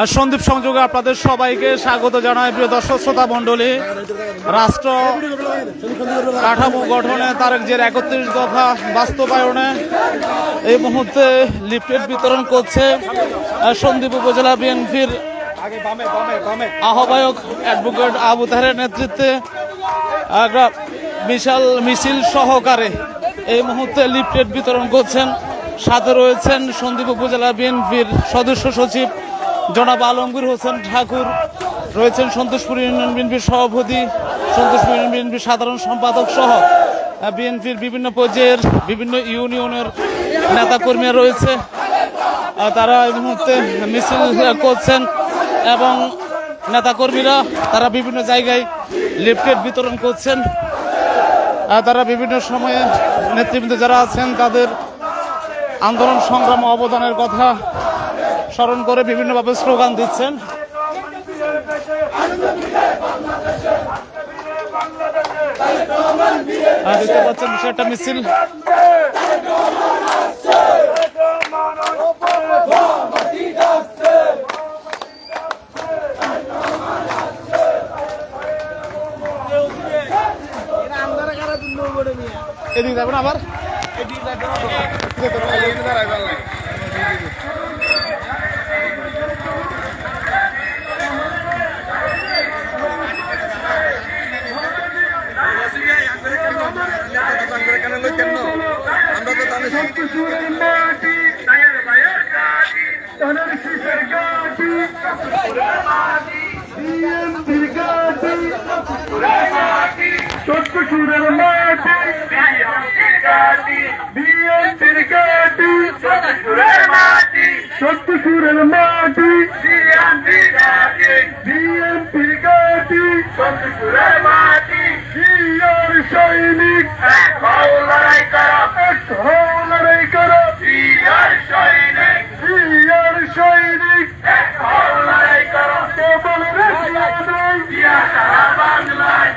আর সন্দীপ সংযোগে আপনাদের সবাইকে স্বাগত জানাই। প্রিয় দর্শক শ্রোতা মণ্ডলী রাষ্ট্র কাঠামো গঠনে তারেক যে একত্রিশ দফা বাস্তবায়নে এই মুহূর্তে লিফলেট বিতরণ করছে আহ, সন্দ্বীপ উপজেলা বিএনপির আহ্বায়ক অ্যাডভোকেট আবু তাহের নেতৃত্বে বিশাল মিছিল সহকারে এই মুহূর্তে লিফলেট বিতরণ করছেন। সাথে রয়েছেন সন্দ্বীপ উপজেলা বিএনপির সদস্য সচিব জনাব আলমগীর হোসেন ঠাকুর, রয়েছেন সন্তোষপুর ইউনিয়ন বিএনপির সভাপতি, সন্তোষপুর ইউনিয়ন বিএনপির সাধারণ সম্পাদক সহ বিএনপির বিভিন্ন পর্যায়ের বিভিন্ন ইউনিয়নের নেতাকর্মীরা রয়েছে। তারা এই মুহূর্তে মিছিল করছেন এবং নেতাকর্মীরা তারা বিভিন্ন জায়গায় লিফলেট বিতরণ করছেন। তারা বিভিন্ন সময়ে নেতৃবৃন্দ যারা আছেন তাদের আন্দোলন সংগ্রাম অবদানের কথা স্মরণ করে বিভিন্নভাবে স্লোগান দিচ্ছেন। আহ, দেখতে পাচ্ছেন বিষয়টা মিছিল। এদিকে যাবেন আবার। আমরা তো তাহলে চট্টসুরের মাটি বিএনপির গাটি চট্টসুরের মাটি বিএনপির গাটি সৈনিক এক হও লড়াই করো জিয়ার সৈনিক কেবল রে জিয়া নয় জিয়া সারা বাংলায়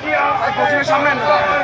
জিয়ার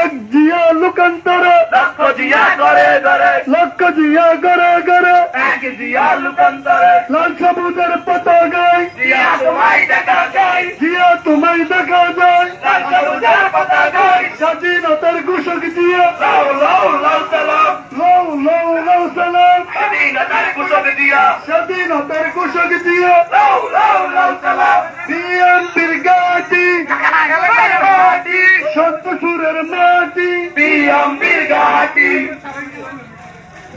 এক জিয়া লোকান্তরে। লক্ষ জিয়া করে করে লাল সবুজের পতাকায়। জিয়া তোমায় দেখা যায়। জিয়া তোমায় দেখা যায়। লাল সবুজের পাতা গাই স্বাধীনতার ঘোষক দিয়ে লও লও লও সালাম। লাউ লাউ লাউ সালাম। স্বাধীনতার ঘোষক দিয়ে বিএনপির গাটি সন্তসুরের মাটি বিএমপির ঘাটি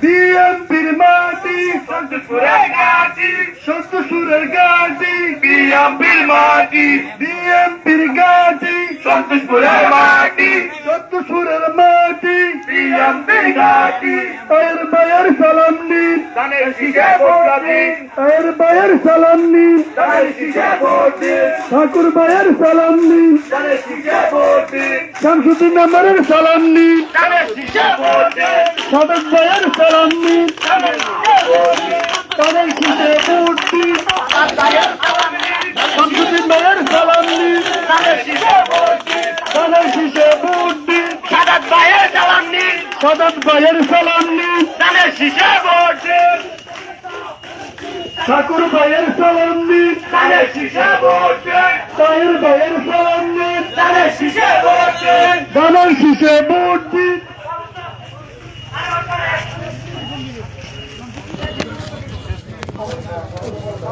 বিএনপির মাটি সন্তপুরের ঘাটি সন্তসুরের গাটি বিএমপির মাটি বিএনপির গাটি সন্তোষপুরের মাটি সন্তসুরের মাটি বিএমপির ঘাটি আর মায়ের সালাম নিন ধানের শীষে ভোট দিন। এর মায়ের সালাম নিন। ধানের শীষে ভোট দিন। ঠাকুর মায়ের সালাম নিন। ধানের শীষে ভোট দিন। শামসুদ্দিন নাম্বারের সালাম নিন। ধানের শীষে ভোট দিন। সাদক ভাইয়ের সালাম নিন। ধানের শীষে ভোট দিন। মূর্তি সালাম দিন শামসুদ্দিন ভাইয়ের সালাম নিন। ধানের শীষে ভোট দিন। ভাইয়ের সালাম দিন সাদক ভাইয়ের সালাম নিন। ধানের শীষে ভোট দিন ঠাকুর ভাইয়ের সালাম দিন ধানের শীষে বসে তাহের ভাইয়ের সালাম দিন ধানের শীষে বসে শীষে ভোট